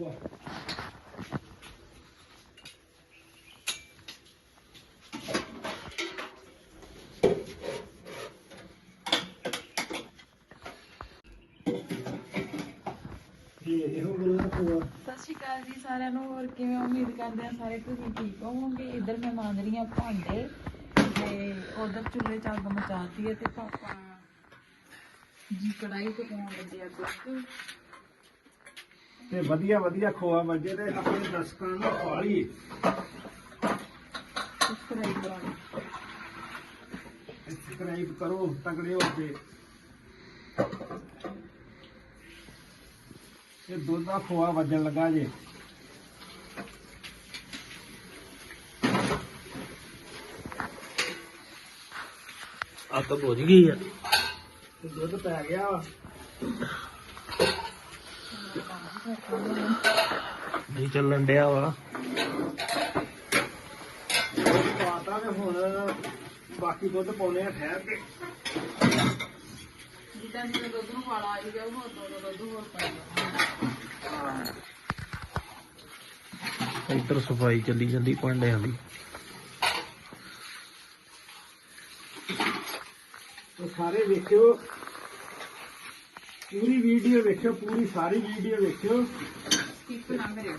ਖੋਆ ਸਤਿ ਸ਼੍ਰੀ ਅਕਾਲ ਜੀ ਸਾਰਿਆਂ ਨੂੰ, ਹੋਰ ਕਿਵੇਂ ਹੋ? ਉਮੀਦ ਕਰਦੇ ਆ ਸਾਰੇ ਤੁਸੀਂ ਠੀਕ ਹੋਵੋਗੇ ਇੱਧਰ ਮੈਂ ਮਾਂਜ ਰਹੀ ਹਾਂ ਭਾਂਡੇ ਤੇ ਉਧਰ ਚੁੱਲ੍ਹੇ ਚ ਅੱਗ ਮਚਾਤੀ ਹੈ ਤੇ ਪਾਪਾ ਜੀ ਕੜਾਈ ਤੇ ਪਾਉਣ ਲੱਗੇ ਆ ਦੁੱਧ ਤੇ ਵਧੀਆ ਵਧੀਆ ਖੋਆ ਵੱਜੇ ਤੇ ਆਪਣੇ ਦਰਸ਼ਕਾਂ ਨੂੰ ਖਵਾ ਲਈਏ ਸਬਸਕ੍ਰਾਈਬ ਕਰੋ ਤਗੜੇ ਹੋ ਕੇ। ਇਹ ਦੁੱਧ ਦਾ ਖੋਆ ਵੱਜਣ ਲੱਗਾ ਜੇ। ਆ ਤਾਂ ਬੁਝ ਗਈ ਆ। ਦੁੱਧ ਪੈ ਗਿਆ। ਨਹੀਂ ਚੱਲਣ ਡਿਆ ਵਾ। ਪਾਤਾ ਤੇ ਹੁਣ ਬਾਕੀ ਦੁੱਧ ਪਾਉਣੇ ਆ ਠਹਿਰ ਕੇ। ਜਿੱਦਾਂ ਜਿਵੇਂ ਦੁੱਧ ਨੂੰ ਵਾਲਾ ਆਈ ਜਾਊ ਹੋਰ ਦੋ ਦੋ ਦੁੱਧ ਹੋਰ ਪਾਏਗਾ ਇੱਧਰ ਸਫ਼ਾਈ ਚੱਲੀ ਜਾਂਦੀ ਭਾਂਡਿਆਂ ਦੀ। ਤੇ ਸਾਰੇ ਵੇਖਿਓ। ਪੂਰੀ ਵੀਡੀਓ ਵੇਖਿਓ ਪੂਰੀ ਸਾਰੀ ਵੀਡੀਓ ਵੇਖਿਓ। ਸਕਿਪ ਨਾ ਕਰਿਓ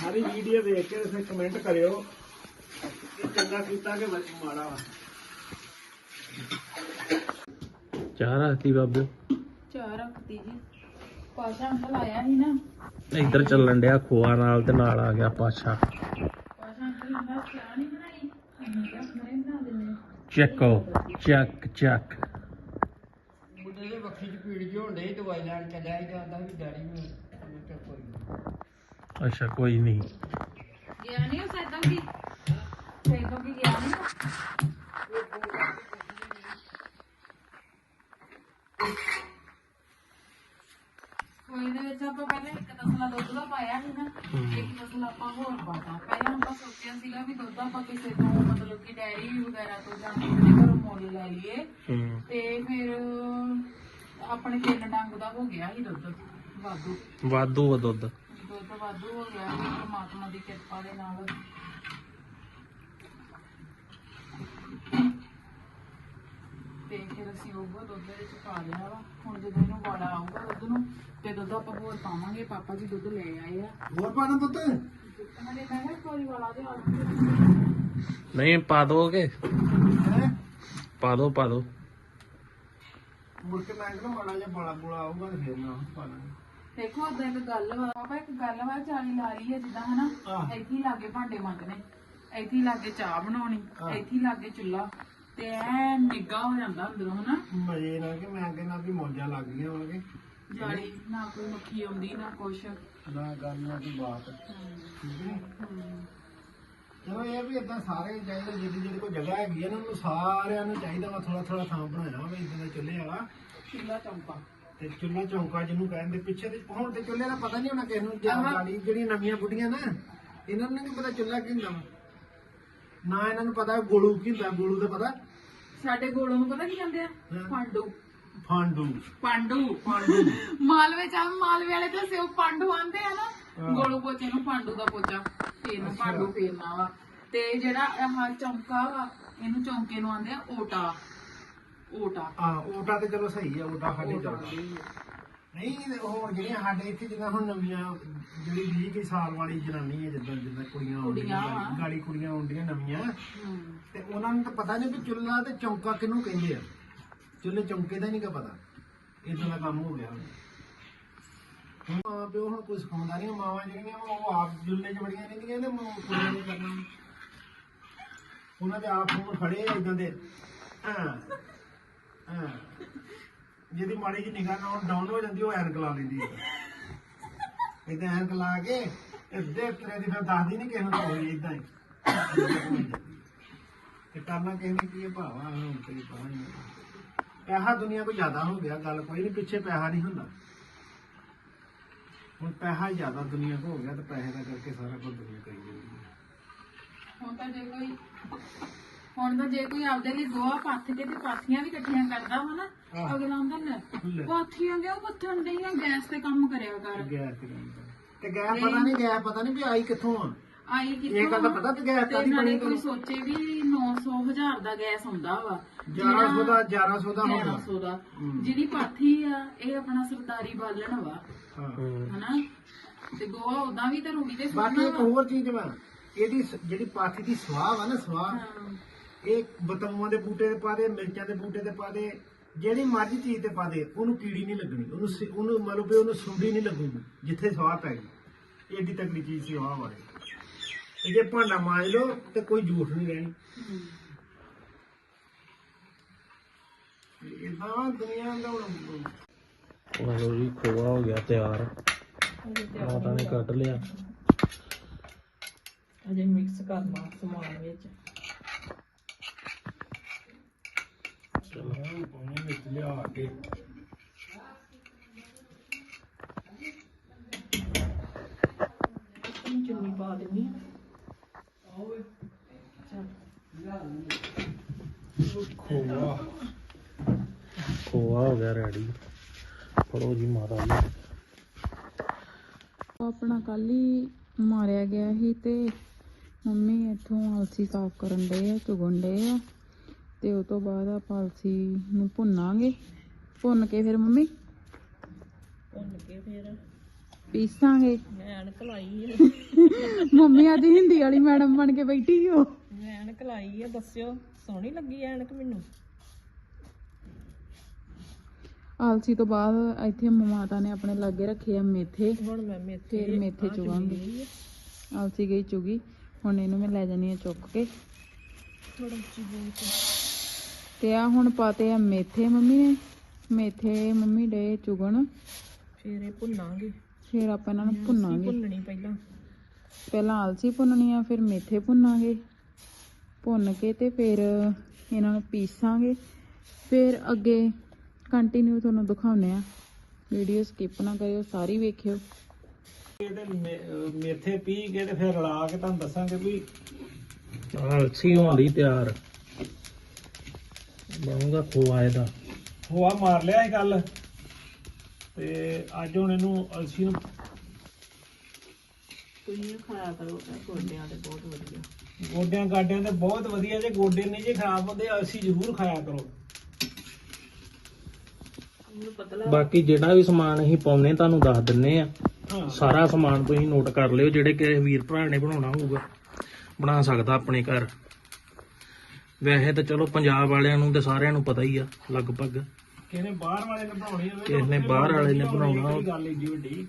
ਸਾਰੀ ਵੀਡੀਓ ਵੇਖ ਕੇ ਫਿਰ ਕਮੈਂਟ ਕਰਿਓ ਕਿ ਚੰਗਾ ਕੀਤਾ ਕਿ ਮਾੜਾ ਵਾ। ਚਾਹ ਰੱਖਤੀ ਬਾਬੂ? ਚਾਹ ਰੱਖਤੀ ਜੀ। ਪਾਸ਼ਾ ਅੰਕਲ ਆਇਆ ਸੀ ਨਾ। ਇੱਧਰ ਚੱਲਣ ਡਿਆ ਖੋਆ ਨਾਲ ਤੇ ਨਾਲ ਆ ਗਿਆ ਪਾਸ਼ਾ। ਪਾਸ਼ਾ ਅੰਕਲ ਨੇ ਕਿਹਾ ਚਾਹ ਨਹੀਂ ਬਣਾਈ। ਚੱਕੋ ਚੱਕ ਚੱਕ ਮੁੰਡੇ ਦੇ ਵੱਖੀ ਚ ਪੀੜ ਜਿਹੀ ਹੋਣ ਡਈ ਦਵਾਈ ਲੈਣ ਚੱਲਿਆ ਸੀ ਤੇ ਆਂਦਾ ਵੀ ਡੈਡੀ ਨੂੰ ਮੈਂ ਕਿਹਾ ਕੋਈ ਨੀ। ਅੱਛਾ ਕੋਈ ਨਹੀਂ। ਗਿਆ ਨਹੀਂ ਉਹ ਸੈਦੋਂ ਕੀ ਸੈਦੋਂ ਕੀ ਗਿਆ ਨਹੀਂ ਕੋਈ ਦੇ ਵਿੱਚ ਆਪਾਂ ਪਹਿਲਾਂ ਇੱਕ ਤਸਲਾ ਦੁੱਧ ਦਾ ਪਾਇਆ ਸੀ ਨਾ ਇੱਕ ਤਸਲਾ ਆਪਾਂ ਹੋਰ ਪਾਤਾ। ਪਹਿਲਾਂ ਆਪਾਂ ਸੋਚਿਆ ਸੀਗਾ ਵੀ ਦੁੱਧ ਆਪਾਂ ਕਿਸੇ ਤੋਂ ਮਤਲਬ ਕਿ ਡੈਰੀ ਵਗੈਰਾ ਤੋਂ ਜਾਂ ਕਿਸੇ ਘਰੋਂ ਮੁੱਲ ਲੈ ਲਈਏ। ਤੇ ਫਿਰ ਆਪਣੇ ਤਿੰਨ ਡੰਗ ਦਾ ਹੋ ਗਿਆ ਸੀ ਦੁੱਧ ਵਾਧੂ। ਵਾਧੂ ਆ ਦੁੱਧ। ਦੁੱਧ ਵਾਧੂ ਹੋ ਗਿਆ ਸੀ ਪਰਮਾਤਮਾ ਦੀ ਕਿਰਪਾ ਦੇ ਨਾਲ। ਤੇ ਫਿਰ ਅਸੀਂ ਉਹ ਦੁੱਧ ਦੇ ਵਿੱਚ ਪਾ ਲਿਆ ਵਾ। ਹੁਣ ਜਦੋਂ ਇਹਨੂੰ ਵਾਲਾ ਆਊਗਾ ਦੁੱਧ ਨੂੰ ਤੇ ਦੁੱਧ ਆਪਾਂ ਹੋਰ ਪਾਵਾਂਗੇ। ਪਾਪਾ ਜੀ ਦੁੱਧ ਲੈ ਆਏ ਆ। ਹੋਰ ਪਾਣਾ ਪੁੱਤ ਹਲੇ ਮੈਂ ਕਿਹਾ ਕੋਈ ਵਾਲਾ ਦੇ ਆ ਨਹੀਂ ਪਾ ਦੋਗੇ? ਹੈ? ਪਾ ਦੋ ਪਾ ਦੋ। ਮੁੜ ਕੇ ਮੈਂ ਕਿਹਾ ਮਾੜਾ ਜਿਹਾ ਬਾਲਾ ਬੁਲਾ ਆਊਗਾ ਤੇ ਫਿਰ ਨਾ ਪਾਣਾ ਦੇਖੋ ਉਦਾਂ ਇੱਕ ਗੱਲ ਵਾ ਪਾਪਾ ਇੱਕ ਗੱਲ ਵਾ ਚਾਲੀ ਲਾ ਲਈ ਹੈ ਜਿੱਦਾਂ ਹਨਾ ਆਹ। ਇੱਥੇ ਹੀ ਲਾਗੇ ਭਾਂਡੇ ਮੰਗਨੇ ਇੱਥੇ ਹੀ ਲਾਗੇ ਚਾਹ ਬਣਾਉਣੀ ਆਹ। ਇੱਥੇ ਹੀ ਲਾਗੇ ਚੁੱਲਾ ਤੇ ਐ ਨਿੱਗਾ ਹੋ ਜਾਂਦਾ ਅੰਦਰੋਂ ਹਨਾ ਮਜੇ ਨਾਲ ਕਿ ਮੈਂ ਕਹਿੰਦਾ ਵੀ ਮੌਜਾਂ ਲੱਗ ਗਈਆਂ ਹੋਣਗੇ ਜਾਲੀ ਨਾ ਕੋਈ ਮੱਖੀ ਆਉਂਦੀ ਨਾ ਕੁਛ ਨਾ ਗੱਲ ਨਾ ਕੋਈ ਬਾਤ ਠੀਕ ਨੀ ਹਮ। ਚਲੋ ਇਹ ਵੀ ਇਦਾਂ ਸਾਰੇ ਚਾਹੀਦੇ ਜਿਹੜੀ ਜਿਹੜੀ ਕੋਈ ਜਗ੍ਹਾ ਹੈਗੀ ਆ ਨਾ ਉਹਨੂੰ ਸਾਰਿਆਂ ਨੂੰ ਚਾਹੀਦਾ ਵਾ ਥੋੜਾ ਥੋੜਾ ਥਾਂ ਬਣਾਇਆ ਹੋਵੇ ਇਦਾਂ ਦਾ ਚੁੱਲ੍ਹੇ ਵਾਲਾ ਚੁੱਲਾ ਚੌਂਕਾ ਤੇ ਚੁੱਲ੍ਹਾ ਚੌਂਕਾ ਜਿਹਨੂੰ ਕਹਿੰਦੇ ਪਿੱਛੇ ਦੇ ਹੁਣ ਤੇ ਚੁੱਲ੍ਹੇ ਦਾ ਪਤਾ ਨਹੀਂ ਹੋਣਾ ਕਿਸ ਨੂੰ ਜਿਹੜੀਆਂ ਨਵੀਆਂ ਬੁੱਢੀਆਂ ਨਾ ਇਹਨਾਂ ਨੂੰ ਨਹੀਂ ਪਤਾ ਚੁੱਲ੍ਹਾ ਕੀ ਹੁੰਦਾ। ਨਾ ਇਹਨਾਂ ਨੂੰ ਪਤਾ ਗੋਲੂ ਕੀ ਹੁੰਦਾ ਗੋਲੂ ਦਾ ਪਤਾ ਸਾਡੇ ਗੋਲੋਂ ਨੂੰ ਪਤਾ ਕੀ ਕਹਿੰਦੇ ਆ। ਪਾਂਡੂ ਫਾਂਡੂ। ਪਾਂਡੂ। ਫਾਂਡੂ ਮਾਲਵੇ ਚ ਮਾਲਵੇ ਵਾਲੇ ਤਾਂ ਸਿਓ ਪਾਂਡੂ ਆਂਦੇ ਆ ਨਾ। ਗੋਲੂ ਪੋਚੇ ਨੂੰ ਪਾਂਡੂ ਦਾ ਪੋਚਾ। ਫੇਰਨਾ। ਪਾਂਡੂ ਫੇਰਨਾ ਵਾ। ਤੇ ਜਿਹੜਾ ਆਹ ਚੌਂਕਾ ਵਾ ਇਹਨੂੰ ਚੌਂਕੇ ਨੂੰ ਆਂਦੇ ਆ ਓਟਾ। ਓਟਾ। ਆ ਓਟਾ ਤੇ ਚਲੋ ਸਹੀ ਆ ਓਟਾ ਸਾਡੇ ਚੱਲਦਾ। ਨਹੀਂ ਹੁਣ ਜਿਹੜੀਆਂ ਸਾਡੇ ਇੱਥੇ ਜਿੱਦਾਂ ਹੁਣ ਨਵੀਆਂ ਜਿਹੜੀ 20 ਕੁ ਸਾਲ ਵਾਲੀ ਜਨਾਨੀ ਹੈ ਜਿੱਦਾਂ ਜਿੱਦਾਂ ਕੁੜੀਆਂ ਆਉਂਦੀਆਂ। ਗਾੜੀ ਕੁੜੀਆਂ ਆਉਂਦੀਆਂ ਨਵੀਆਂ। ਤੇ ਉਹਨਾਂ ਨੂੰ ਤਾਂ ਪਤਾ ਨਹੀਂ ਵੀ ਚੁੱਲ੍ਹਾ ਤੇ ਚੌਂਕਾ ਕਿਹਨੂੰ ਕਹਿੰਦੇ ਆ। ਚੁੱਲ੍ਹੇ ਚੌਂਕੇ ਦਾ ਨਹੀਂ ਕਾ ਪਤਾ। ਇਦਾਂ ਦਾ ਕੰਮ ਹੋ ਗਿਆ ਹੁਣ। ਹੁਣ ਮਾਂ ਪਿਓ ਹੁਣ ਕੋਈ ਸਿਖਾਉਂਦਾ ਨਹੀਂ ਮਾਵਾਂ ਜਿਹੜੀਆਂ ਵਾ ਉਹ ਆਪ ਜੁੱਲੇ 'ਚ ਬੜੀਆਂ ਰਹਿੰਦੀਆਂ ਤੇ ਮਾਂ ਕੁੜੀਆਂ ਨੇ ਕਰਨਾ। ਉਹਨਾਂ ਦੇ ਆਪ ਫੋਨ ਫੜੇ ਆ ਇਦਾਂ ਦੇ। ਹਾਂ। ਹਾਂ। ਜਿਹਦੀ ਮਾੜੀ ਜਿਹੀ ਨਿਗਾਹ ਨਾਲ ਡਾਊਨ ਹੋ ਜਾਂਦੀ, ਉਹ ਐਨਕ ਲਾ ਲੈਂਦੀ ਹੈ। ਇਦਾਂ ਐਨਕ ਲਾ ਕੇ ਇੱਦੇ ਤੇਰੇ ਦੀ ਫਿਰ ਦੱਸਦੀ ਨਹੀਂ ਕਿਸੇ ਨੂੰ ਤਾਂ ਹੋਈ ਇਦਾਂ ਹੀ। ਤੇ ਕਰਨਾ ਕਿਸੇ ਨੇ ਕੀ ਹੈ ਭਾਵਾ, ਹੁਣ ਤੇ ਪਤਾ ਨਹੀਂ ਪੈਸਾ ਦੁਨੀਆ ਕੋਈ ਜ਼ਿਆਦਾ ਹੋ ਗਿਆ, ਗੱਲ ਕੋਈ ਨਹੀਂ ਪਿੱਛੇ ਪੈਸਾ ਨਹੀਂ ਹੁੰਦਾ। ਹੁਣ ਪੈਸਾ ਜ਼ਿਆਦਾ ਦੁਨੀਆ ਕੋ ਹੋ ਗਿਆ, ਤੇ ਪੈਸੇ ਦਾ ਕਰਕੇ ਸਾਰਾ ਕੁਝ ਦੁਨੀਆ ਕਰੀ ਜਾਂਦੀ ਹੈ। ਹੁਣ ਤਾਂ ਜੇ ਕੋਈ ਹੁਣ ਤਾਂ ਜੇ ਕੋਈ ਆਪਦੇ ਲਈ ਗੋਆ ਪੱਥ ਕੇ ਤੇ ਪਾਥੀਆਂ ਵੀ ਇਕੱਠੀਆਂ ਕਰਦਾ ਵਾ ਨਾ ਅਗਲਾ ਹੁੰਦਾ ਲੈ ਪਾਥੀਆਂ ਕਿਉਂ ਪੱਥਣ ਡਈਆਂ ਗੈਸ ਤੇ ਕੰਮ ਕਰਿਆ ਕਰ। ਗੈਸ ਤੇ ਕੰਮ। ਤੇ ਗੈਸ ਪਤਾ ਨਹੀਂ ਗੈਸ ਪਤਾ ਨਹੀਂ ਵੀ ਆਈ ਕਿੱਥੋਂ ਆ? ਆਈ ਇਹ ਕਿੱਥੋਂ ਗੱਲ ਤਾਂ ਪਤਾ ਗੈਸ ਤੇ ਕਾਦੀ ਨਾਲੇ ਬਣੀ ਕੋਈ ਸੋਚੇ ਵੀ 900 ਹਜ਼ਾਰ ਦਾ ਗੈਸ ਹੁੰਦਾ ਵਾ। 1100 ਦਾ 1100 ਦਾ ਹੋਣਾ 1100 ਦਾ। ਜਿਹੜੀ ਪਾਥੀ ਆ ਇਹ ਆਪਣਾ ਸਰਦਾਰੀ ਬਾਲਣ ਵਾ। ਹਾਂ। ਹਨਾ? ਤੇ ਗੋਆ ਉਦਾਂ ਵੀ ਤਾਂ ਰੂੜੀ ਤੇ ਬਾਕੀ ਸੁੱਟਣਾ ਇੱਕ ਵਾ। ਹੋਰ ਚੀਜ਼ ਵਾ ਇਹਦੀ ਸ- ਜਿਹੜੀ ਪਾਥੀ ਦੀ ਸਵਾਹ ਵਾ ਨਾ ਸਵਾਹ ਹਾਂ। ਇਹ ਬਤਮੂਆਂ ਦੇ ਬੂਟੇ ਤੇ ਪਾ ਦੇ ਮਿਰਚਾਂ ਦੇ ਬੂਟੇ ਤੇ ਪਾ ਦੇ ਜਿਹੜੀ ਮਰਜ਼ੀ ਚੀਜ਼ ਤੇ ਪਾ ਦੇ ਉਹਨੂੰ ਕੀੜੀ ਨਹੀਂ ਲੱਗਣੀ ਉਹਨੂੰ ਸਿ- ਉਹਨੂੰ ਮਤਲਬ ਵੀ ਉਹਨੂੰ ਸੁੰਡੀ ਨਹੀਂ ਲੱਗੂਗੀ ਜਿੱਥੇ ਸਵਾਹ ਪੈ ਗਈ। ਏਡੀ ਤਕੜੀ ਚੀਜ਼ ਸੀ ਸਵਾਹ ਵਾਲੀ। ਤੇ ਜੇ ਭਾਂਡਾ ਮਾਂਜ ਲਓ ਤੇ ਕੋਈ ਝੂਠ ਨਹੀਂ ਰਹਿਣੀ। ਇਦਾਂ ਦੁਨੀਆ ਦਾ ਹੁਣ ਲਓ ਜੀ ਖੋਆ ਹੋ ਗਿਆ ਤਿਆਰ। ਮਾਤਾ ਨੇ ਕੱਢ ਲਿਆ। ਅਜੇ ਮਿਕਸ ਕਰਨਾ ਸਮਾਨ ਵਿੱਚ। ਚਲੋ ਪਾਣੀ ਵਿੱਚ ਲਿਆ ਕੇ ਚੁੰਨੀ ਪਾ ਦਿੰਨੀ ਖੋਆ ਖੋਆ ਹੋ ਗਿਆ ਰੈਡੀ। ਫੜੋ ਜੀ ਮਾਤਾ ਜੀ ਆਪਣਾ ਕੱਲ ਹੀ ਮਾਰਿਆ ਗਿਆ ਸੀ ਤੇ ਮੰਮੀ ਇੱਥੋਂ ਆਲਸੀ ਸਾਫ਼ ਕਰਨ ਦੇ ਆ, ਚੁਗਣ ਦੇ ਆ। ਤੇ ਉਸ ਤੋਂ ਬਾਅਦ ਆਪਾਂ ਅਲਸੀ ਨੂੰ ਭੁੰਨਾਂਗੇ। ਭੁੰਨ ਕੇ ਫਿਰ ਮੰਮੀ ਭੁੰਨ ਕੇ ਫਿਰ ਪੀਸਾਂਗੇ। ਮੈਂ ਐਨਕ ਲਾਈ ਹੈ ਮੰਮੀ ਅੱਜ ਹਿੰਦੀ ਵਾਲੀ ਮੈਡਮ ਬਣ ਕੇ ਬੈਠੀ ਹੋ ਮੈਂ ਐਨਕ ਲਾਈ ਹੈ ਦੱਸਿਓ ਸੋਹਣੀ ਲੱਗੀ ਐਨਕ ਮੈਨੂੰ? ਆਲਸੀ ਤੋਂ ਬਾਅਦ ਇੱਥੇ ਮਾਤਾ ਨੇ ਆਪਣੇ ਲਾਗੇ ਰੱਖੇ ਆ ਮੇਥੇ। ਹੁਣ ਮੈਂ ਮੇਥੇ ਫਿਰ ਮੇਥੇ ਚੁਗਾਂਗੇ। ਆਲਸੀ ਗਈ ਚੁਗੀ ਹੁਣ ਇਹਨੂੰ ਮੈਂ ਲੈ ਜਾਨੀ ਆ ਚੁੱਕ ਕੇ। ਥੋੜਾ ਬੋਲ ਤੇ ਆ ਹੁਣ ਪਾਤੇ ਆ ਮੇਥੇ ਮੰਮੀ ਨੇ। ਮੇਥੇ ਮੰਮੀ ਡੇ ਚੁਗਣ। ਫਿਰ ਇਹ ਭੁੰਨਾਂਗੇ। ਫਿਰ ਆਪਾਂ ਇਹਨਾਂ ਨੂੰ ਭੁੰਨਾਂਗੇ। ਭੁੰਨਣੀ ਪਹਿਲਾਂ। ਪਹਿਲਾਂ ਆਲਸੀ ਭੁੰਨਣੀ ਆ ਫਿਰ ਮੇਥੇ ਭੁੰਨਾਂਗੇ। ਭੁੰਨ ਕੇ ਤੇ ਫਿਰ ਇਹਨਾਂ ਨੂੰ ਪੀਸਾਂਗੇ। ਫਿਰ ਅੱਗੇ ਕੰਟੀਨਿਊ ਤੁਹਾਨੂੰ ਦਿਖਾਉਨੇ ਆ। ਵੀਡੀਓ ਸਕਿਪ ਨਾ ਕਰਿਓ ਸਾਰੀ ਵੇਖਿਓ। ਇਹਦੇ ਮੇਥੇ ਪੀ ਕੇ ਤੇ ਫਿਰ ਰਲਾ ਕੇ ਤੁਹਾਨੂੰ ਦੱਸਾਂਗੇ ਵੀ ਅਲਸੀ ਹੋਣੀ ਤਿਆਰ। ਬਣੂਗਾ ਖੋਆ ਇਹਦਾ। ਹੋਆ ਮਾਰ ਲਿਆ ਇਹ ਗੱਲ। ਤੇ ਅੱਜ ਹੁਣ ਇਹਨੂੰ ਅਲਸੀ ਨੂੰ ਤੁਸੀਂ ਖਾਇਆ ਕਰੋ ਇਹ ਗੋਡਿਆਂ ਦੇ ਬਹੁਤ ਵਧੀਆ। ਗੋਡਿਆਂ ਗਾਡਿਆਂ ਤੇ ਬਹੁਤ ਵਧੀਆ। ਜੇ ਗੋਡੇ ਨਹੀਂ ਜੇ ਖਰਾਬ ਹੁੰਦੇ ਅਲਸੀ ਜ਼ਰੂਰ ਖਾਇਆ ਕਰੋ। ਮੈਨੂੰ ਪਤਲਾ ਬਾਕੀ ਜਿਹੜਾ ਵੀ ਸਮਾਨ ਅਸੀਂ ਪਾਉਨੇ ਤੁਹਾਨੂੰ ਦੱਸ ਦਿੰਨੇ ਆ ਸਾਰਾ ਸਮਾਨ ਤੁਸੀਂ ਨੋਟ ਕਰ ਲਿਓ ਜਿਹੜੇ ਕਿਸੇ ਵੀਰ ਭਰਾ ਨੇ ਬਣਾਉਣਾ ਹੋਊਗਾ। ਬਣਾ ਸਕਦਾ ਆਪਣੇ ਘਰ। ਵੈਸੇ ਤਾਂ ਚਲੋ ਪੰਜਾਬ ਵਾਲਿਆਂ ਨੂੰ ਤੇ ਸਾਰਿਆਂ ਨੂੰ ਪਤਾ ਹੀ ਆ ਲਗਭਗ। ਕਿਸੇ ਨੇ ਬਾਹਰ ਵਾਲੇ ਨੇ ਬਣਾਉਣੀ ਹੋਵੇ ਕਿਸੇ ਨੇ ਬਾਹਰ ਵਾਲੇ ਨੇ ਬਣਾਉਣਾ ਗੱਲ ਏਡੀ ਵੱਡੀ।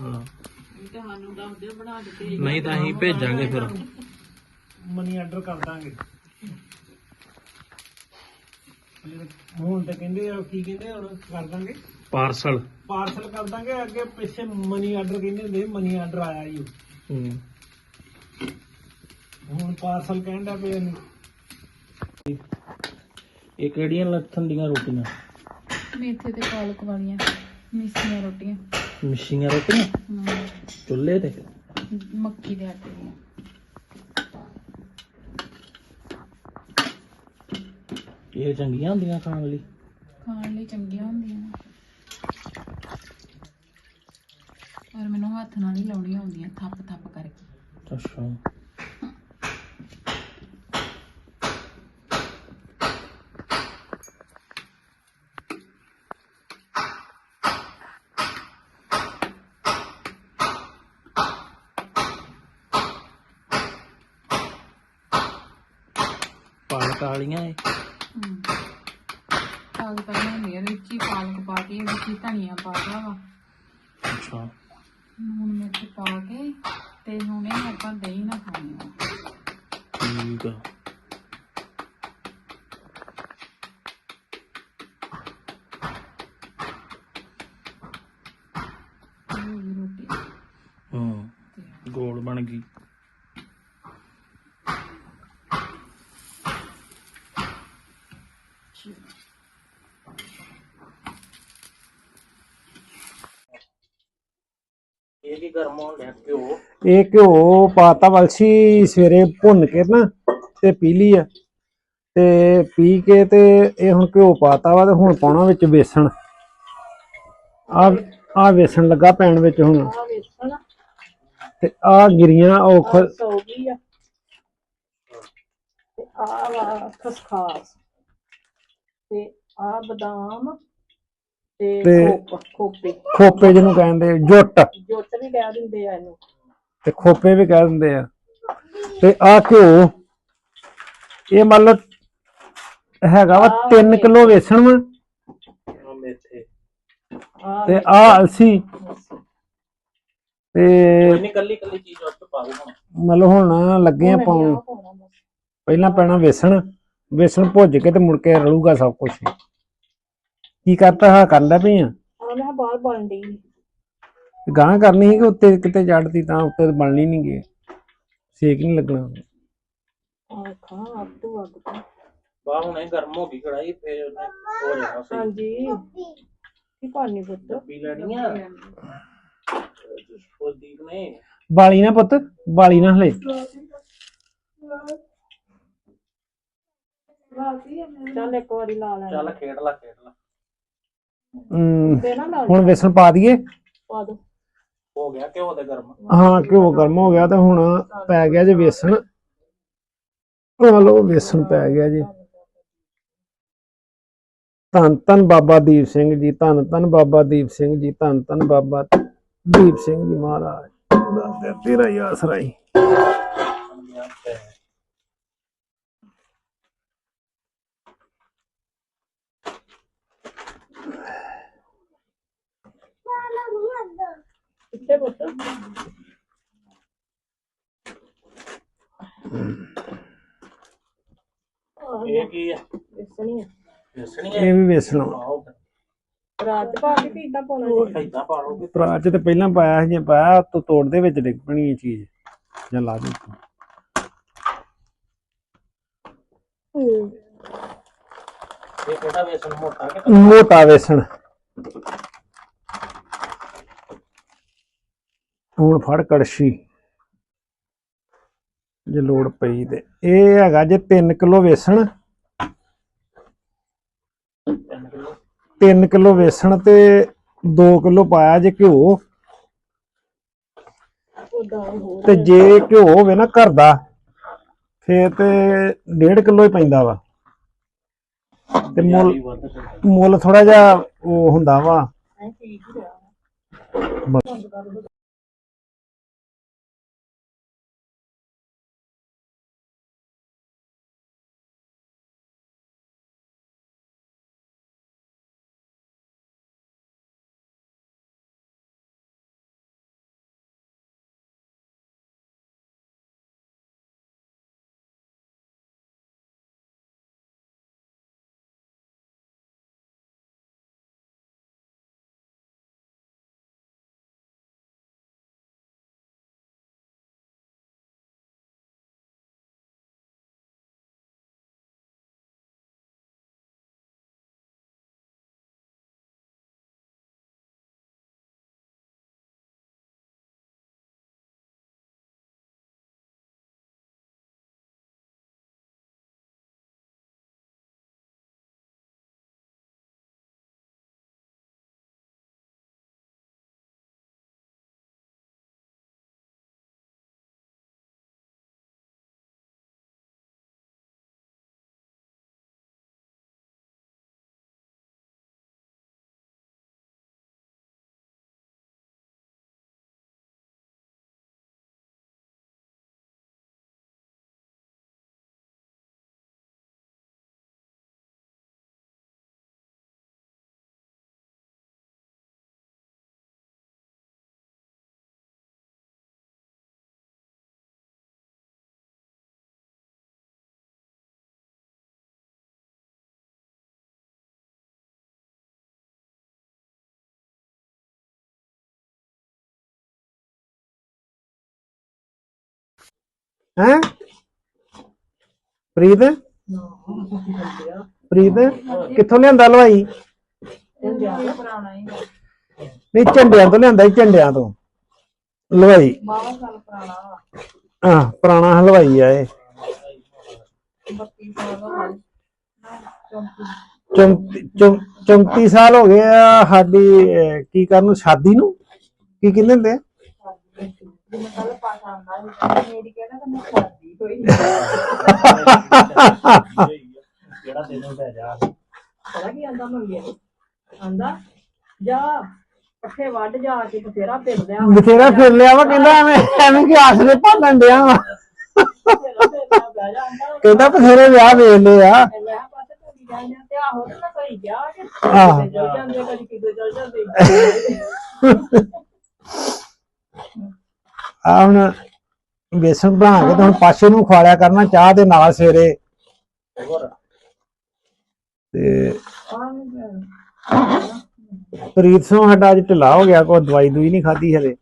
ਹਾਂ। ਤੁਹਾਨੂੰ ਦੱਸ ਦਿਓ ਬਣਾ ਕੇ ਨਹੀਂ ਤਾਂ ਅਸੀਂ ਭੇਜਾਂਗੇ ਫਿਰ। ਮਨੀ ਆਰਡਰ ਕਰ ਦਾਂਗੇ। ਹੁਣ ਤਾਂ ਕਹਿੰਦੇ ਆ ਕੀ ਕਹਿੰਦੇ ਹੁਣ ਕਰ ਦਾਂਗੇ? ਪਾਰਸਲ ਪਾਰਸਲ ਕਰ ਦਾਂਗੇ ਅੱਗੇ ਪਿੱਛੇ ਮਨੀ ਆਰਡਰ ਕਹਿੰਦੇ ਹੁੰਦੇ ਮਨੀ ਆਰਡਰ ਆਇਆ ਹੀ ਹੂੰ। ਹੁਣ ਪਾਰਸਲ ਕਹਿੰਦਾ ਪਏ ਨੇ ਇਹ ਕਿਹੜੀਆਂ ਲੱਥਣ ਦੀਆਂ ਰੋਟੀਆਂ? ਮੇਥੇ ਤੇ ਪਾਲਕ ਵਾਲੀਆਂ ਮਿੱਸੀਆਂ ਰੋਟੀਆਂ। ਮਿਸ਼ੀਆਂ ਰੋਟੀਆਂ? ਚੁੱਲ੍ਹੇ ਤੇ? ਮੱਕੀ ਦੇ ਆਟੇ ਦੀਆਂ। ਇਹ ਚੰਗੀਆਂ ਹੁੰਦੀਆਂ ਖਾਣ ਲਈ? ਖਾਣ ਲਈ ਚੰਗੀਆਂ ਹੁੰਦੀਆਂ ਨੇ। ਪਰ ਮੈਨੂੰ ਹੱਥ ਨਾਲ ਹੀ ਲਾਉਣੀਆਂ ਹੁੰਦੀਆਂ ਥੱਪ ਥੱਪ ਕਰਕੇ। ਅੱਛਾ। ਵਾਲੀਆਂ ਇਹ। ਹਮ। ਪਾਲਕ ਹੁੰਦੀਆਂ ਇਹਦੇ ਵਿੱਚ ਹੀ ਪਾਲਕ ਪਾ ਕੇ ਵਿੱਚ ਹੀ ਧਨੀਆ ਪਾ ਵਾ। ਅੱਛਾ। ਲੂਣ ਮਿਰਚ ਪਾ ਕੇ ਤੇ ਹੁਣ ਇਹ ਆਪਾਂ ਦਹੀਂ ਨਾਲ ਖਾਣੀ ਆ। ਠੀਕ ਆ ਇਹ ਹੋ ਗਈ ਰੋਟੀ ਹਾਂ ਗੋਲ ਬਣ ਗਈ ਇਹ ਕੀ ਗਰਮ ਹੋਣ ਲਿਆ ਘਿਓ ਇਹ ਘਿਓ ਪਾਤਾ ਵਲਸੀ ਸਵੇਰੇ ਭੁੰਨ ਕੇ ਨਾ ਤੇ ਪੀ ਲਈ ਆ। ਤੇ ਪੀ ਕੇ ਤੇ ਇਹ ਹੁਣ ਘਿਓ ਪਾਤਾ ਵਾ ਤੇ ਹੁਣ ਪਾਉਣਾ ਵਿੱਚ ਵੇਸਣ ਆ ਆ ਵੇਸਣ ਲੱਗਾ ਪੈਣ ਵਿੱਚ ਹੁਣ। ਤੇ ਆ ਗਿਰੀਆਂ ਉਹ ਖ- ਸੌ ਗਈ ਆ। ਤੇ ਆ ਵਾ ਖਸਖਾਸ। ਤੇ ਆ ਬਦਾਮ ਤੇ ਖੋਪੇ ਖੋਪੇ। ਜਿਹਨੂੰ ਕਹਿੰਦੇ ਜੁੱਟ। ਜੁੱਟ ਵੀ ਕਹਿ ਦਿੰਦੇ ਆ ਇਹਨੂੰ। ਤੇ ਖੋਪੇ ਵੀ ਕਹਿ ਦਿੰਦੇ ਆ। ਤੇ ਆ ਘਿਓ ਇਹ ਮੰਨ ਲਓ ਹੈਗਾ ਵਾ 3 ਕਿਲੋ ਵੇਸਣ ਵਾ। ਤੇ ਆ ਅਲਸੀ। ਤੇ ਨਹੀਂ ਕੱਲੀ ਕੱਲੀ ਚੀਜ਼ ਉੱਤੇ ਪਾ ਦੋ ਹੁਣ। ਮੰਨ ਲਓ ਹੁਣ ਲੱਗੇ ਆ ਪਾਉਣ। ਪਹਿਲਾਂ ਪੈਣਾ ਵੇਸਣ। ਵੇਸਣ ਭੁੱਜ ਕੇ ਤੇ ਮੁੜ ਕੇ ਰਲੂਗਾ ਸਭ ਕੁਝ ਕੀ ਕਰਤਾ ਹਾਂ ਕਰਦਾ ਪਈ ਆ? ਮੈਂ ਬਾਹਰ ਬਣ ਗਾਂ ਕਰਨੀ ਸੀ ਕਿ ਉੱਤੇ ਕਿਤੇ ਚੜਦੀ ਤਾਂ ਉੱਤੇ ਬਣਨੀ ਨਹੀਂ ਗੇ। ਸੇਕ ਨਹੀਂ ਲੱਗਣਾ। ਆ ਖਾ ਅੱਗ ਤੋਂ ਅੱਗ ਤੋਂ। ਬਾ ਹੁਣੇ ਗਰਮ ਹੋ ਗਈ ਕੜਾਈ ਫੇਰ ਉਹਨੇ ਹੋ ਜਾਣਾ ਸਹੀ ਹਾਂਜੀ। ਕੀ ਪਾਣੀ ਪੁੱਤ? ਪੀ ਲੈਣੀਆਂ ਕੁਲਦੀਪ ਨੇ। ਬਾਲੀ ਨਾ ਪੁੱਤ ਬਾਲੀ ਨਾ ਹਲੇ। ਚੱਲ ਇੱਕ ਵਾਰੀ ਲਾ ਲੈ ਚੱਲ ਖੇਡ ਲਾ ਖੇਡ ਲਾ। ਹਮ, ਤੇ ਨਾ ਲਾ ਹੁਣ ਵੇਸਣ ਪਾ ਦਈਏ। ਪਾ ਦੋ। ਹੋ ਗਿਆ ਘਿਓ ਤੇ ਗਰਮ। ਹਾਂ ਘਿਓ ਗਰਮ ਹੋ ਗਿਆ ਤੇ ਹੁਣ ਪੈ ਗਿਆ ਜੇ ਵੇਸਣ। ਆ ਲੋ ਵੇਸਣ ਪੈ ਗਿਆ ਜੀ। ਧੰਨ ਧੰਨ ਬਾਬਾ ਦੀਪ ਸਿੰਘ ਜੀ ਧੰਨ ਧੰਨ ਬਾਬਾ ਦੀਪ ਸਿੰਘ ਜੀ ਧੰਨ ਧੰਨ ਬਾਬਾ ਦੀਪ ਸਿੰਘ ਜੀ ਮਹਾਰਾਜ। ਤੇਰਾ ਹੀ ਆਸਰਾ ਹੀ ਕਿੱਥੇ ਪੁੱਤ। ਇਹ ਕੀ ਆ? ਇਸਣੀ ਵੇਸਣੀ ਇਹ ਵੀ ਵੇਸਣ ਵਾ। ਪਾਓ ਰਾਤ ਪਾ ਕੇ ਕਿੱਦਾਂ ਪਾਉਣਾ ਜੀ ਇਦਾਂ ਪਾ ਲਓਗੇ ਭਰਾ ਚ ਤੇ ਪਹਿਲਾਂ ਪਾਇਆ ਸੀ ਜੇ ਪਾਇਆ ਤੂੰ ਤੋੜ ਦੇ ਵਿੱਚ ਡਿੱਗ ਪਣੀ ਇਹ ਚੀਜ਼। ਜਾਂ ਲਾ ਦੇ ਤੂੰ। ਇਹ ਕਿਹੜਾ ਵੇਸਣ ਮੋਟਾ ਕਿ ਮੋਟਾ ਵੇਸਣ। ਹੁਣ ਫੜ ਕੜਛੀ। ਜੇ ਲੋੜ ਪਈ ਤੇ। ਇਹ ਹੈਗਾ ਜੇ 3 ਕਿਲੋ ਵੇਸਣ। 3 ਕਿਲੋ ਵੇਸਣ ਤੇ 2 ਕਿਲੋ ਪਾਇਆ ਜੇ ਘਿਓ। ਤੇ ਜੇ ਘਿਓ ਹੋਵੇ ਨਾ ਘਰ ਦਾ, ਫੇਰ ਤੇ 1.5 ਕਿਲੋ ਹੀ ਪੈਂਦਾ ਵਾ। ਤੇ ਮੁੱਲ ਮੁੱਲ ਥੋੜਾ ਜਿਹਾ ਉਹ ਹੁੰਦਾ ਵਾ। ਐ ਠੀਕ ਪ੍ਰੀਤ? ਪ੍ਰੀਤ? ਕਿੱਥੋਂ ਲਿਆਂਦਾ ਹਲਵਾਈ? ਨਹੀਂ, ਝੰਡਿਆਂ ਤੋਂ ਲਿਆਂਦਾ ਝੰਡਿਆਂ ਤੋਂ। ਹਲਵਾਈ। ਹਾਂ, ਪੁਰਾਣਾ ਹਲਵਾਈ ਆ ਇਹ। ਬੱਤੀ ਸਾਲ ਚੌਂਤੀ ਸਾਲ ਹੋ ਗਏ ਆ, ਸਾਡੀ ਕੀ ਕਰਨ ਨੂੰ, ਸ਼ਾਦੀ ਨੂੰ? ਕੀ ਕਹਿੰਦੇ ਹੁੰਦੇ ਆ? ਜਿਹੜਾ ਤੈਨੂੰ ਲੈ ਜਾ। ਪਤਾ ਕੀ ਆਂਦਾ ਮੰਗੇ ਆਂਦਾ ਜਾ ਪੱਠੇ ਵੱਢ ਜਾ ਕੇ ਬਥੇਰਾ ਫਿਰ ਲਿਆ ਬਥੇਰਾ ਫਿਰ ਲਿਆ ਵਾ ਕਹਿੰਦਾ ਐਵੇਂ ਐਵੇਂ ਕਿ ਆਸਰੇ ਭਾਲਣ ਡਿਆ ਵਾ। ਕਹਿੰਦਾ ਬਥੇਰੇ ਵਿਆਹ ਵੇਖ ਲਏ ਆ। ਆਹੋ ਆ ਹੁਣ ਬੇਸਣ ਬਣਾ ਕੇ ਤੇ ਹੁਣ ਪਾਸ਼ੇ ਨੂੰ ਖਵਾਲਿਆ ਕਰਨਾ ਚਾਹ ਦੇ ਨਾਲ ਸਵੇਰੇ। ਤੇ ਪ੍ਰੀਤ ਸਿੰਘ ਸਾਡਾ ਅੱਜ ਢਿੱਲਾ ਹੋ ਗਿਆ ਕੋਈ ਦਵਾਈ ਦੂਈ ਨਹੀਂ ਖਾਧੀ ਹਲੇ।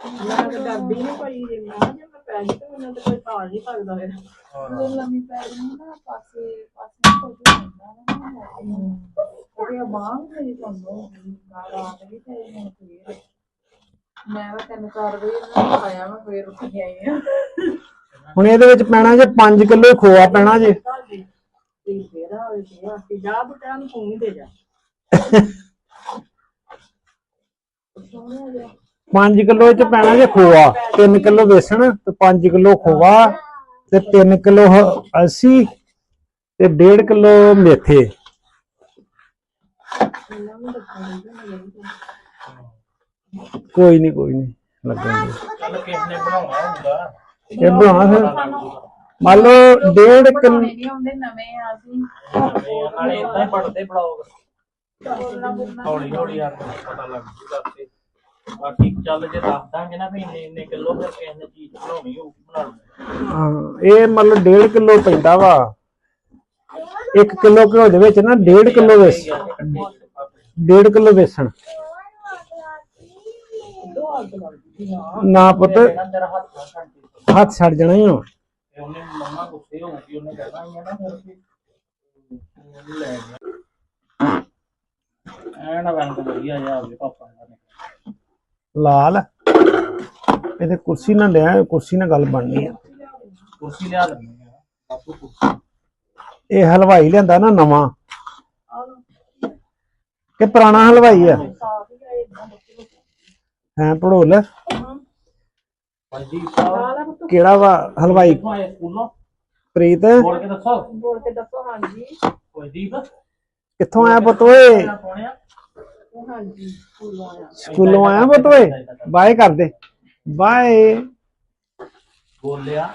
ਮੈਂ ਤਾਂ ਡਰਦੀ ਨਹੀਂ ਪਈ ਜੇ ਮੈਂ ਜੇ ਮੈਂ ਪੈ ਗਈ ਤੇ ਮੈਨੂੰ ਤਾਂ ਕੋਈ ਤਾਲ ਨਹੀਂ ਸਕਦਾ ਫਿਰ ਲੰਮੀ ਪੈ ਗਈ ਨਾ ਪਾਸੇ ਪਾਸੇ ਕੁਝ ਮੈਂ ਤਾਂ ਤਿੰਨ ਚਾਰ ਵਜੇ ਇਹਨਾਂ ਨੂੰ ਖਾਇਆ ਮੈਂ ਫੇਰ ਉੱਠ ਕੇ ਆਈ ਆ ਹੁਣ ਇਹਦੇ ਵਿੱਚ ਪੈਣਾ ਜੇ 5 ਕਿਲੋ ਖੋਆ ਪੈਣਾ ਜੇ। ਤੇ ਫੇਰ ਆ ਗਿਆ ਕਿ ਜਾ ਬੁਟਾ ਨੂੰ ਫੋਨ ਹੀ ਦੇ ਜਾ 5 ਕਿਲੋ ਚ ਪੈਣਾ ਜੇ ਖੋਆ 3 ਕਿਲੋ ਬੇਸਣ ਤੇ 5 ਕਿਲੋ ਖੋਆ ਤੇ 3 ਕਿਲੋ ਅਲਸੀ ਤੇ 1.5 ਕਿਲੋ ਮੇਥੇ। ਕੋਈ ਨਹੀਂ ਕੋਈ ਨਹੀਂ ਲੱਗਣਗੇ। ਚੱਲ ਕਿਸ ਨੇ ਬਣਾਉਣਾ ਹੁੰਦਾ ਇਹ ਬਣਾਉਣਾ ਫਿਰ। ਮੰਨ ਲਓ 1.5 ਕਿਲੋ ਨਹੀਂ ਆਉਂਦੇ ਨਵੇਂ ਆ ਅਸੀਂ ਨਾਲੇ ਇਦਾਂ ਹੀ ਪੜਦੇ ਬਲੌਗ ਹੌਲੀ ਹੌਲੀ ਆ ਪਤਾ ਲੱਗ ਜੂਗਾ ਤੇ ਬਾਕੀ ਚੱਲ ਜੇ ਦੱਸ ਦਾਂਗੇ ਨਾ ਵੀ ਇੰਨੇ ਇੰਨੇ ਕਿਲੋ ਫਿਰ ਕਿਸੇ ਨੇ ਚੀਜ਼ ਬਣਾਉਣੀ ਹੋਊਗੀ ਬਣਾ ਲਓ ਹਾਂ ਇਹ ਮੰਨ 1.5 ਕਿਲੋ ਪੈਂਦਾ ਵਾ। 1 ਕਿਲੋ ਘਿਓ ਦੇ ਵਿੱਚ ਨਾ 1.5 ਕਿਲੋ ਵੇਸਣ। 1.5 ਕਿਲੋ ਵੇਸਣ। ਨਾ ਪੁੱਤ, ਹੱਥ ਛੱਡ ਜਾਣਾ ਹੀ ਆ ਉਹਨੇ ਮੰਮਾ ਗੁੱਸੇ ਹੋਊਗੀ ਉਹਨੇ ਕਹਿਣਾ ਹੀ ਨਾ ਫਿਰ ਵੀ ਲੈ ਗਿਆ ਐਨਾ ਰੰਗ ਵਧੀਆ ਜਿਹਾ ਹੋਵੇ ਪਾਪਾ ਦਾ ਲਾਲ। ਇਹਦੇ ਕੁਰਸੀ ਨਾਲ ਲਿਆ, ਕੁਰਸੀ ਨਾਲ ਗੱਲ ਬਣਨੀ ਆ। ਕੁਰਸੀ ਲਿਆ ਲੈਂਦੇ ਆ। ਬਾਪੂ ਕੁਰਸੀ। ਇਹ ਹਲਵਾਈ ਲਿਆਂਦਾ ਨਾ ਨਵਾਂ। ਕਿ ਪੁਰਾਣਾ ਹਲਵਾਈ ਆ? ਹੈ, ਭੜੋਲ? ਕਿਹੜਾ ਵਾ ਹਲਵਾਈ? ਕਿੱਥੋਂ ਆਏ ਪ੍ਰੀਤ? ਬੋਲ ਕੇ ਦੱਸੋ ਬੋਲ ਕੇ ਦੱਸੋ ਹਾਂਜੀ ਕੋਈ ਕਿੱਥੋਂ ਆਇਆ ਪੁੱਤ ਓਏ? ਹਾਂਜੀ ਸਕੂਲੋਂ ਆਇਆ ਸਕੂਲੋਂ ਆਇਆ ਪੁੱਤ ਓਏ? ਬਾਏ ਕਰ ਬਾਏ। ਬੋਲਿਆ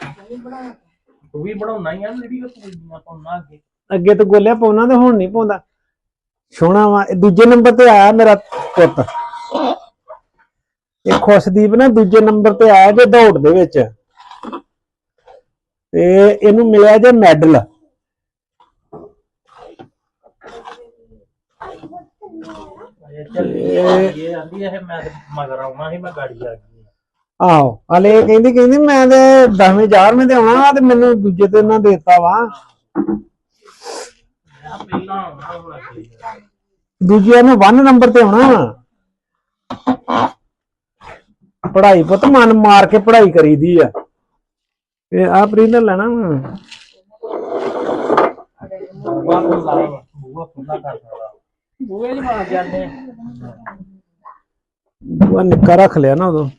ਤੂੰ ਵੀ ਬਣਾਉਣਾ ਹੀ ਆ ਵੀਡੀਓ ਤੂੰ ਪਾਉਣਾ ਅੱਗੇ। ਅੱਗੇ ਤਾਂ ਗੋਲਿਆ ਪਾਉਣਾ ਤੇ ਹੁਣ ਨਹੀਂ ਪਾਉਂਦਾ। ਸੋਹਣਾ ਵਾ ਇਹ ਦੂਜੇ ਨੰਬਰ ਤੇ ਆਇਆ ਮੇਰਾ ਪੁੱਤ। ਇਹ ਖੁਸ਼ਦੀਪ ਨਾ ਦੂਜੇ ਨੰਬਰ ਤੇ ਆਇਆ ਜੇ ਦੌੜ ਦੇ ਵਿੱਚ। ਤੇ ਇਹਨੂੰ ਮਿਲਿਆ ਜੇ ਮੈਡਲ। ਇਹ ਚੱਲ ਇਹ ਆਂਦੀ ਇਹ ਮੈਂ ਮਗਰ ਆਉਣਾ ਸੀ ਮੈਂ ਗਾੜੀ ਆ ਗਈ। ਆਹੋ ਹਲੇ ਇਹ ਕਹਿੰਦੀ ਕਹਿੰਦੀ ਮੈਂ ਤੇ 10ਵੇਂ 11ਵੇਂ ਤੇ ਆਉਣਾ ਵਾ ਤੇ ਮੈਨੂੰ ਦੂਜੇ ਤੇ ਇਹਨਾਂ ਦੇਤਾ ਵਾ। ਦੂਜਿਆਂ ਨੂੰ 1 ਨੰਬਰ ਤੇ ਆਉਣਾ ਵਾ। ਪੜ੍ਹਾਈ ਪੁੱਤ ਮਨ ਮਾਰ ਕੇ ਪੜ੍ਹਾਈ ਕਰੀਦੀ ਆ। ਇਹ ਆ ਪ੍ਰਿੰਦਰ ਲੈਣਾ ਵਾ। ਬੂਆ ਨਿੱਕਾ ਰੱਖ ਲਿਆ ਨਾ ਉਦੋਂ।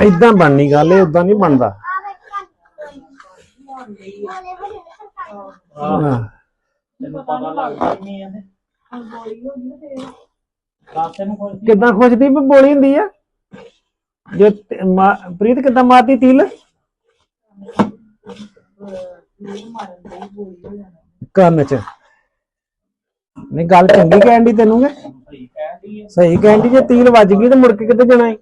ਏਦਾਂ ਬਣਨੀ ਗੱਲ ਇਹ ਉਦਾਂ ਨਹੀਂ ਬਣਦਾ। ਆਹ, ਤੈਨੂੰ ਪਤਾ ਲੱਗਦਾ ਹੀ ਨਹੀਂ ਇਹਨੇ ਰਾਤੇ ਨੂੰ ਕੋਈ ਕਿੱਦਾਂ ਖੁਸ਼ਦੀ ਵੀ ਬੋਲੀ ਹੁੰਦੀ ਆ? ਜੇ ਪ੍ਰੀਤ ਕਿੱਦਾਂ ਮਾਰਦੀ ਤੀਲ? ਕੰਨ ਚ। ਨਹੀਂ ਗੱਲ ਚੰਗੀ ਕਹਿਣ ਦੀ ਤੈਨੂੰ ਸਹੀ ਹੈ ਕਹਿਣ ਦੀ ਜੇ ਤੀਲ ਵੱਜ ਗਈ ਤੇ ਮੁੜ ਕੇ ਕਿੱਥੇ ਜਾਣਾ ਏ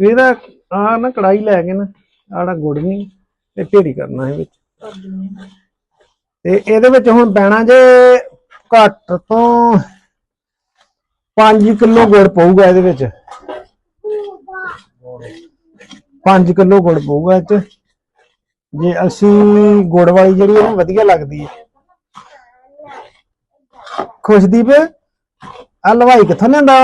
ਇਹਦਾ ਆ ਨਾ ਕੜਾਈ ਲੈ ਕੇ ਨਾ, ਆੜਾ ਗੁੜ ਨਹੀਂ ਤੇ ਢੇਰੀ ਕਰਨਾ ਹੈ ਵਿੱਚ। ਤੇ ਇਹਦੇ ਵਿੱਚ ਹੁਣ ਪੈਣਾ ਜੇ ਘੱਟ ਤੋਂ 5 ਕਿਲੋ ਗੁੜ ਪਊਗਾ ਇਹਦੇ ਵਿੱਚ। 5 ਕਿਲੋ ਗੁੜ ਪਊਗਾ ਇਹ ਚ। ਜੇ ਅਸੀਂ ਗੁੜ ਵਾਲੀ ਜਿਹੜੀ ਉਹ ਵਧੀਆ ਲੱਗਦੀ ਹੈ ਖੁਸ਼ਦੀਪ ਆ ਲਵਾਈ ਕਿੱਥੋਂ ਲਿਆਂਦਾ?